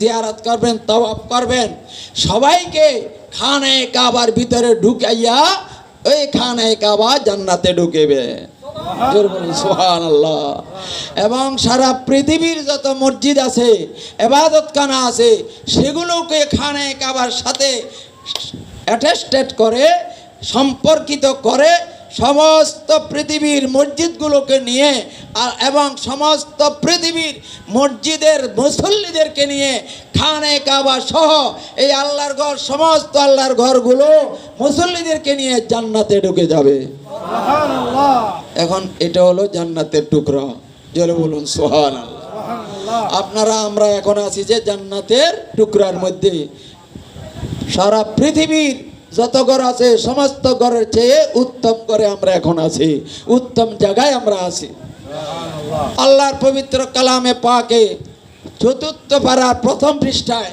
জিয়ারত করবেন তবাব করবেন। সবাইকে খানে কাবার ভিতরে ঢুকাইয়া ওই খানে কাবা জান্নাতে ঢুকেবে এবং সারা পৃথিবীর যত মসজিদ আছে এবাদতখানা আছে সেগুলোকে খানে কাবার সাথে অ্যাটেস্টেড করে সম্পর্কিত করে সমস্ত পৃথিবীর মসজিদগুলোকে নিয়ে আর এবং সমস্ত পৃথিবীর মসজিদের মুসল্লিদেরকে নিয়ে খানে কাবা সহ এই আল্লাহর ঘর সমস্ত আল্লাহর ঘরগুলো মুসল্লিদেরকে নিয়ে জান্নাতে ঢুকে যাবে। এখন এটা হলো জান্নাতের টুকরা। জোরে বলুন সোহান আপনারা আমরা এখন আছি যে জান্নাতের টুকরার মধ্যে। সারা পৃথিবীর যত ঘর আছে, সমস্ত ঘরের চেয়ে উত্তম করে আমরা এখন আছি। উত্তম জায়গায় আমরা আছি। আল্লাহর পবিত্র কালামে পাকে চতুর্থ পাড়ার প্রথম পৃষ্ঠায়